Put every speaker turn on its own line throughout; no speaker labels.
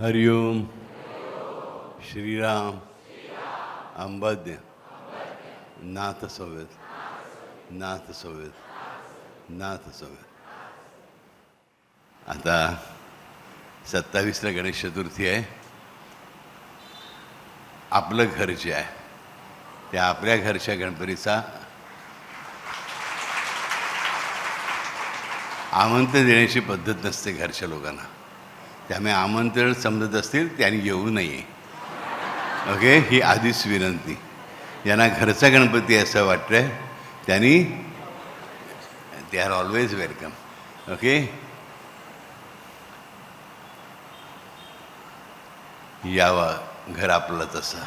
हरिओम श्रीराम। अंबाद्य। नाथ सवेद नाथ सवेद नाथ सवेद आता सत्तावीसला गणेश चतुर्थी आहे. आपलं घर जे आहे त्या आपल्या घरच्या गणपतीचा आमंत्रण देण्याची पद्धत नसते घरच्या लोकांना. त्यामुळे आमंत्रण समजत असतील त्यांनी येऊ नये. ओके ही आधीच विनंती. ज्यांना घरचा गणपती असं वाटतंय. त्यांनी they are always welcome okay यावा घर आपलं तसं.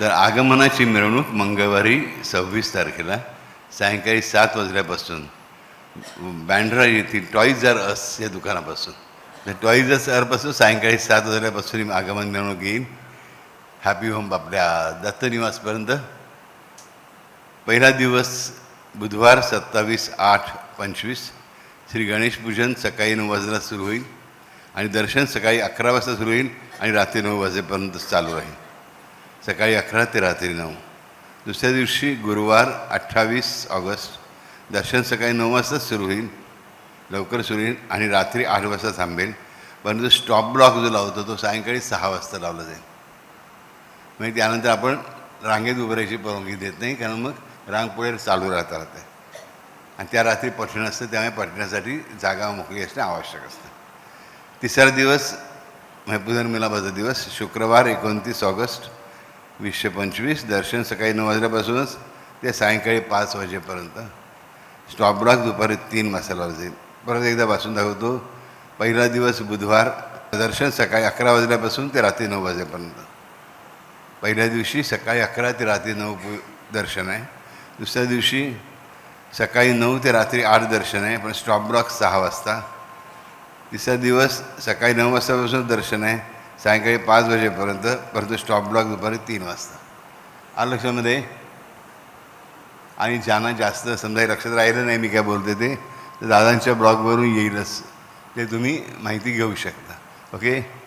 तर आगमनाची मिरवणूक मंगळवारी सव्वीस तारखेला सायंकाळी सात वाजल्यापासून. बँड्रा येथील टॉईज आर अस या दुकानापासून. टॉईज अस आरपासून सायंकाळी सात वाजल्यापासून मी आगमन मिळवणूक घेईन. हॅपी होम आपल्या दत्तनिवासपर्यंत. पहिला दिवस बुधवार सत्तावीस आठ पंचवीस. श्री गणेश पूजन सकाळी नऊ वाजता सुरू होईल आणि दर्शन सकाळी अकरा वाजता सुरू होईल आणि रात्री नऊ वाजेपर्यंत चालू राहील. सकाळी अकरा ते रात्री नऊ. दुसऱ्या दिवशी गुरुवार अठ्ठावीस ऑगस्ट. दर्शन सकाळी नऊ वाजता सुरू होईल. लवकर सुरू होईल आणि रात्री आठ वाजता थांबेल. परंतु स्टॉप ब्लॉक जो लावतो तो सायंकाळी सहा वाजता लावला जाईल. म्हणजे त्यानंतर आपण रांगेत उभं राहायची परवानगी देत नाही कारण मग रांग पुढे चालू राहता राहते. आणि त्या रात्री पठण असतं त्यामुळे पठण्यासाठी जागा मोकळी असणे आवश्यक असतं. तिसरा दिवस म्हणजे पुनर्मिलापाचा दिवस शुक्रवार एकोणतीस ऑगस्ट वीसशे पंचवीस दर्शन सकाळी नऊ वाजल्यापासूनच ते सायंकाळी पाच वाजेपर्यंत. स्टॉप ब्लॉक दुपारी तीन मसाला जाईल परत एकदा वाचून दाखवतो. पहिला दिवस बुधवार दर्शन सकाळी अकरा वाजल्यापासून ते रात्री नऊ वाजेपर्यंत. पहिल्या दिवशी सकाळी अकरा ते रात्री नऊ दर्शन आहे. दुसऱ्या दिवशी सकाळी नऊ ते रात्री आठ दर्शन आहे. पण स्टॉप ब्लॉक सहा वाजता. तिसरा दिवस सकाळी नऊ वाजतापासून दर्शन आहे. सायंकाळी पाच वाजेपर्यंत परंतु स्टॉप ब्लॉक दुपारी तीन वाजता. आलं आणि ज्यांना जास्त समजा लक्षात राहिलं नाही मी काय बोलते ते तर दादांच्या ब्लॉगवरून येईलच. ते तुम्ही माहिती घेऊ शकता. ओके?